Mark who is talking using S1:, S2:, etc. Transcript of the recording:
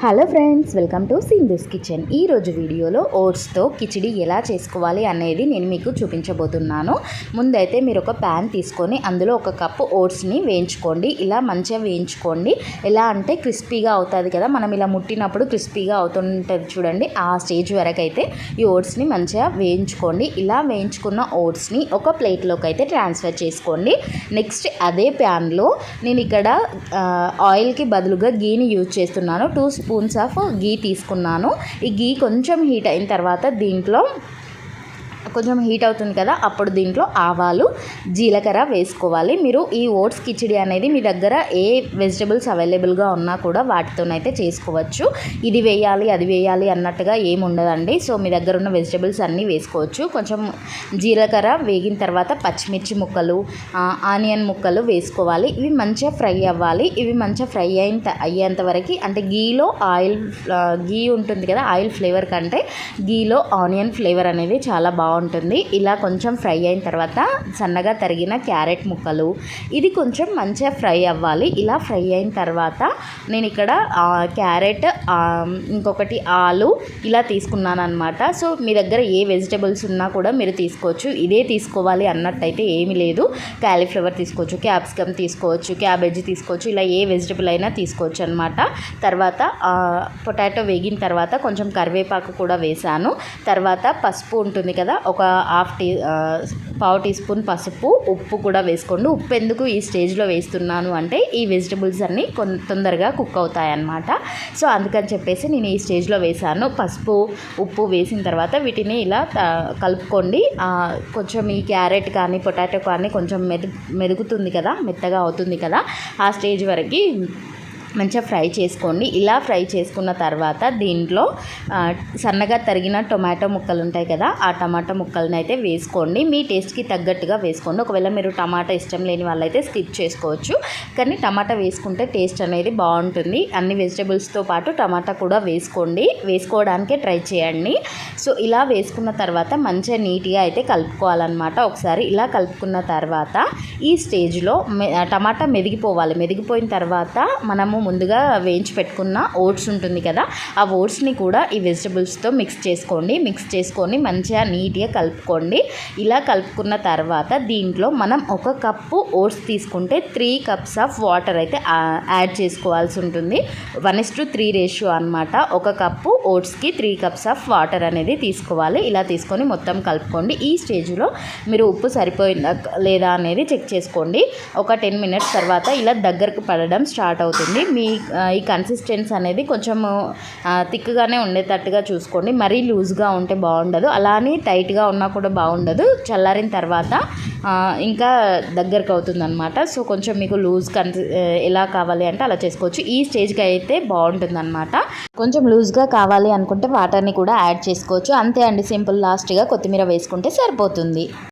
S1: Hello friends welcome to Sindhu's kitchen. ఈరోజు వీడియోలో ఓట్స్తో కిచిడి ఎలా చేసుకోవాలి అనేది నేను మీకు చూపించబోతున్నాను. ముందైతే మీరు ఒక ప్యాన్ తీసుకొని అందులో ఒక కప్పు ఓట్స్ని వేయించుకోండి. ఇలా మంచిగా వేయించుకోండి. ఎలా అంటే క్రిస్పీగా అవుతుంది కదా మనం ఇలా ముట్టినప్పుడు క్రిస్పీగా అవుతుంటుంది చూడండి. ఆ స్టేజ్ వరకు అయితే ఈ ఓట్స్ని మంచిగా వేయించుకోండి. ఇలా వేయించుకున్న ఓట్స్ని ఒక ప్లేట్లోకి అయితే ట్రాన్స్ఫర్ చేసుకోండి. నెక్స్ట్ అదే ప్యాన్లో నేను ఇక్కడ ఆయిల్కి బదులుగా గీని యూజ్ చేస్తున్నాను. టూ స్పూన్స్ ఆఫ్ గీ తీసుకున్నాను. ఈ గీ కొంచెం హీట్ అయిన తర్వాత దీంట్లో కొంచెం హీట్ అవుతుంది కదా అప్పుడు దీంట్లో ఆవాలు జీలకర్ర వేసుకోవాలి. మీరు ఈ ఓట్స్ కిచిడి అనేది మీ దగ్గర ఏ వెజిటబుల్స్ అవైలబుల్గా ఉన్నా కూడా వాటితోనైతే చేసుకోవచ్చు. ఇది వేయాలి అది వేయాలి అన్నట్టుగా ఏమి ఉండదండి. సో మీ దగ్గర ఉన్న వెజిటబుల్స్ అన్నీ వేసుకోవచ్చు. కొంచెం జీలకర్ర వేగిన తర్వాత పచ్చిమిర్చి ముక్కలు ఆనియన్ ముక్కలు వేసుకోవాలి. ఇవి మంచిగా ఫ్రై అవ్వాలి. ఇవి మంచిగా ఫ్రై అయిన అయ్యేంత వరకు అంటే గీలో ఆయిల్ గీ ఉంటుంది కదా ఆయిల్ ఫ్లేవర్ కంటే గీలో ఆనియన్ ఫ్లేవర్ అనేది చాలా బాగుంటుంది ఇలా కొంచెం ఫ్రై అయిన తర్వాత సన్నగా తరిగిన క్యారెట్ ముక్కలు ఇది కొంచెం మంచిగా ఫ్రై అవ్వాలి. ఇలా ఫ్రై అయిన తర్వాత నేను ఇక్కడ క్యారెట్ ఇంకొకటి ఆలు ఇలా తీసుకున్నాను అనమాట సో మీ దగ్గర ఏ వెజిటబుల్స్ ఉన్నా కూడా మీరు తీసుకోవచ్చు. ఇదే తీసుకోవాలి అన్నట్టయితే ఏమీ లేదు. క్యాలీఫ్లవర్ తీసుకోవచ్చు క్యాప్సికమ్ తీసుకోవచ్చు క్యాబేజీ తీసుకోవచ్చు ఇలా ఏ వెజిటబుల్ అయినా తీసుకోవచ్చు అనమాట తర్వాత పొటాటో వేగిన తర్వాత కొంచెం కరివేపాకు కూడా వేసాను తర్వాత పసుపు ఉంటుంది కదా ఒక హాఫ్ టీ పావు టీ స్పూన్ పసుపు ఉప్పు కూడా వేసుకోండి. ఉప్పు ఎందుకు ఈ స్టేజ్లో వేస్తున్నాను అంటే ఈ వెజిటబుల్స్ అన్నీ కొంత తొందరగా కుక్ అవుతాయి అన్నమాట సో అందుకని చెప్పేసి నేను ఈ స్టేజ్లో వేసాను పసుపు ఉప్పు వేసిన తర్వాత వీటిని ఇలా కలుపుకోండి. కొంచెం ఈ క్యారెట్ కానీ పొటాటో కానీ కొంచెం మెదు మెదుగుతుంది కదా మెత్తగా అవుతుంది కదా ఆ స్టేజ్ వరకు మంచిగా ఫ్రై చేసుకోండి. ఇలా ఫ్రై చేసుకున్న తర్వాత దీంట్లో సన్నగా తరిగిన టొమాటో ముక్కలు ఉంటాయి కదా ఆ టమాటా ముక్కలను అయితే వేసుకోండి. మీ టేస్ట్కి తగ్గట్టుగా వేసుకోండి. ఒకవేళ మీరు టమాటా ఇష్టం లేని వాళ్ళైతే స్కిప్ చేసుకోవచ్చు. కానీ టమాటా వేసుకుంటే టేస్ట్ అనేది బాగుంటుంది. అన్ని వెజిటబుల్స్తో పాటు టమాటా కూడా వేసుకోండి. వేసుకోవడానికే ట్రై చేయండి. సో ఇలా వేసుకున్న తర్వాత మంచిగా నీట్గా అయితే కలుపుకోవాలన్నమాట. ఒకసారి ఇలా కలుపుకున్న తర్వాత ఈ స్టేజ్లో టమాటా మెదిగిపోవాలి. మెదిగిపోయిన తర్వాత మనము ముందుగా వేయించి పెట్టుకున్న ఓట్స్ ఉంటుంది కదా ఆ ఓట్స్ని కూడా ఈ వెజిటబుల్స్తో మిక్స్ చేసుకోండి. మిక్స్ చేసుకొని మంచిగా నీట్గా కలుపుకోండి. ఇలా కలుపుకున్న తర్వాత దీంట్లో మనం ఒక కప్పు ఓట్స్ తీసుకుంటే త్రీ కప్స్ ఆఫ్ వాటర్ అయితే యాడ్ చేసుకోవాల్సి ఉంటుంది. One is to three ratio అనమాట ఒక కప్పు ఓట్స్కి త్రీ కప్స్ ఆఫ్ వాటర్ అనేది తీసుకోవాలి. ఇలా తీసుకొని మొత్తం కలుపుకోండి. ఈ స్టేజ్లో మీరు ఉప్పు సరిపోయిందా లేదా అనేది చెక్ చేసుకోండి. ఒక టెన్ మినిట్స్ తర్వాత ఇలా దగ్గరకు పడడం స్టార్ట్ అవుతుంది. మీ ఈ కన్సిస్టెన్స్ అనేది కొంచెం థిక్గానే ఉండేటట్టుగా చూసుకోండి. మరీ లూజ్గా ఉంటే బాగుండదు. అలానే టైట్గా ఉన్నా కూడా బాగుండదు. చల్లారిన తర్వాత ఇంకా దగ్గరకు అవుతుందన్నమాట. సో కొంచెం మీకు లూజ్ కన్సి ఎలా కావాలి అంటే అలా చేసుకోవచ్చు. ఈ స్టేజ్కి అయితే బాగుంటుంది అనమాట కొంచెం లూజ్గా కావాలి అనుకుంటే వాటర్ని కూడా యాడ్ చేసుకోవచ్చు. అంతే అండి. సింపుల్ లాస్ట్గా కొత్తిమీర వేసుకుంటే సరిపోతుంది.